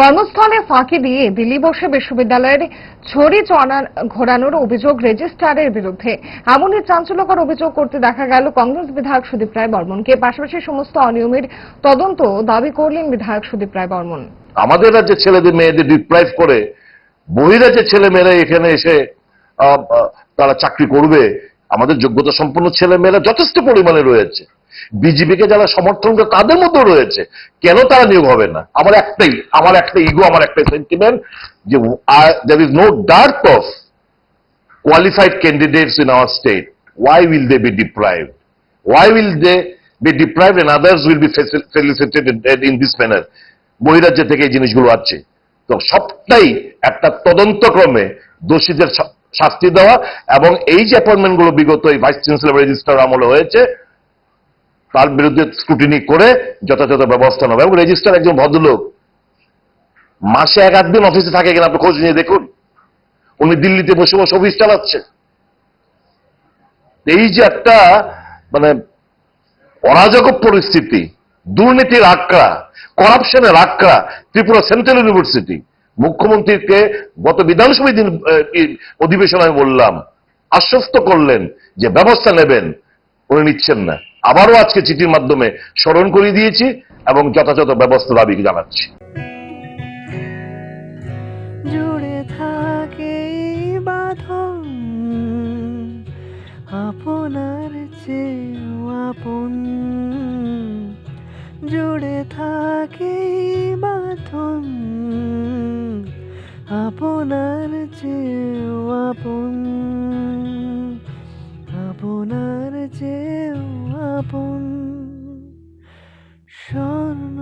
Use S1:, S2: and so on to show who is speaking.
S1: কর্মস্থলে ফাঁকি দিয়ে দিল্লি বসে বিশ্ববিদ্যালয়ের ছড়ি চড়া ঘোরানোর অভিযোগ রেজিস্ট্রারের বিরুদ্ধে। এমনই চাঞ্চল্যকর অভিযোগ করতে দেখা গেল কংগ্রেস বিধায়ক সুদীপ রায় বর্মনকে। পাশাপাশি সমস্ত অনিয়মের তদন্ত দাবি করলেন বিধায়ক সুদীপ রায় বর্মন।
S2: আমাদের রাজ্যে ছেলেদের মেয়েদের ডিপ্রাইভ করে বহিরাজ্যের ছেলে মেয়েরা এখানে এসে তারা চাকরি করবে আমাদের যোগ্যতা সম্পন্ন ছেলে মেয়েরা যথেষ্ট পরিমাণে রয়েছে বিজেপিকে যারা সমর্থন করে তাদের মধ্যেও রয়েছে কেন তারা নিয়োগ হবে না আমার একটাই আমার একটা ইগো আমার একটাই সেন্টিমেন্ট যে there is no dearth of qualified candidates in our state. Why will they be deprived? Why will they be deprived and others will be felicitated in, this manner? বহিরাজ্য থেকে এই জিনিসগুলো আছে তো সবটাই একটা তদন্তক্রমে দোষীদের শাস্তি দেওয়া এবং এই যে অ্যাপয়েন্টমেন্টগুলো বিগত এই ভাইস চ্যান্সেলর রেজিস্ট্রার আমলে হয়েছে, তার বিরুদ্ধে স্ক্রুটিনি করে যথাযথ ব্যবস্থা নেবে এবং রেজিস্ট্রার একজন ভদ্রলোক। মাসে এক আধ দিন অফিসে থাকে কিনা আপনি খোঁজ নিয়ে দেখুন। উনি দিল্লিতে বসে বসে অফিস চালাচ্ছে। এই যে একটা মানে অরাজক পরিস্থিতি, দুর্নীতির আক্রা করাপশনের আক্রা ত্রিপুরা সেন্ট্রাল ইউনিভার্সিটি মুখ্যমন্ত্রীকে গত বিধানসভা দিন অধিবেশনে আমি বললাম, আশ্বস্ত করলেন যে ব্যবস্থা নেবেন, উনি নিচ্ছেন না। আবারও আজকে চিঠির মাধ্যমে স্মরণ করিয়ে দিয়েছি এবং যথাযথ ব্যবস্থা দাবি জানাচ্ছি।
S3: জুড়ে থাকে আপনার চেয়েও আপন। জুড়ে থাকে আপনার চেয়েও আপন আপনার চেয়েও আপন। সব